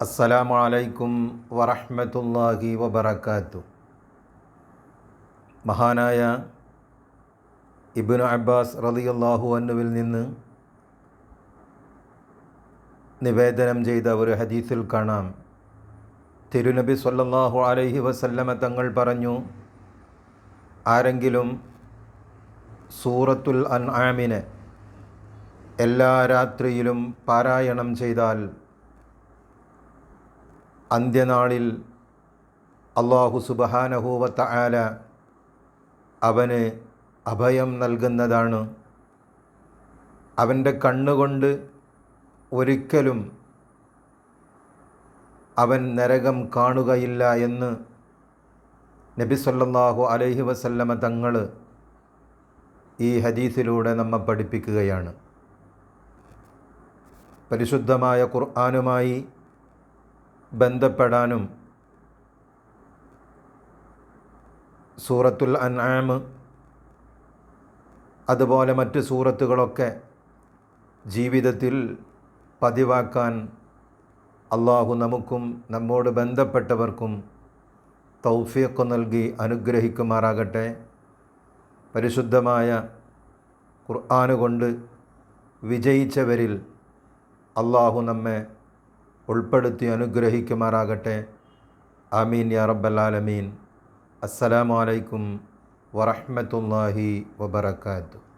അസ്സലാമു അലൈക്കും വറഹ്മത്തുള്ളാഹി വബറകാതു മഹാനായ ഇബ്നു അബ്ബാസ് റളിയല്ലാഹു അന്നുവിൽ നിന്ന് നിവേദനം ചെയ്ത ഒരു ഹദീസിൽ കാണാം. തിരുനബി സല്ലല്ലാഹു അലൈഹി വസല്ലമ തങ്ങൾ പറഞ്ഞു ആരെങ്കിലും സൂറത്തുൽ അൻആമിനെ എല്ലാ രാത്രിയിലും പാരായണം ചെയ്താൽ അന്ത്യനാളിൽ അള്ളാഹു സുബഹാനഹൂവത്ത ആല അവന് അഭയം നൽകുന്നതാണ്. അവന്റെ കണ്ണുകൊണ്ട് ഒരിക്കലും അവൻ നരകം കാണുകയില്ല എന്ന് നബി സല്ലല്ലാഹു അലൈഹി വസല്ലമ തങ്ങൾ ഈ ഹദീസിലൂടെ നമ്മെ പഠിപ്പിക്കുകയാണ്. പരിശുദ്ധമായ ഖുർആാനുമായി ബന്ധപ്പെടാനും സൂറത്തുൽ അൻആം അതുപോലെ മറ്റ് സൂറത്തുകളൊക്കെ ജീവിതത്തിൽ പതിവാക്കാൻ അള്ളാഹു നമുക്കും നമ്മോട് ബന്ധപ്പെട്ടവർക്കും തൗഫീഖ് നൽകി അനുഗ്രഹിക്കുമാറാകട്ടെ. പരിശുദ്ധമായ ഖുർആാനുകൊണ്ട് വിജയിച്ചവരിൽ അള്ളാഹു നമ്മെ ഉൾപ്പെടുത്തി അനുഗ്രഹിക്കുമാറാകട്ടെ. ആമീൻ യാ റബ്ബൽ അസ്സലാമു അലൈക്കും വറഹ്മത്തുള്ളാഹി വബറകാതുഹു.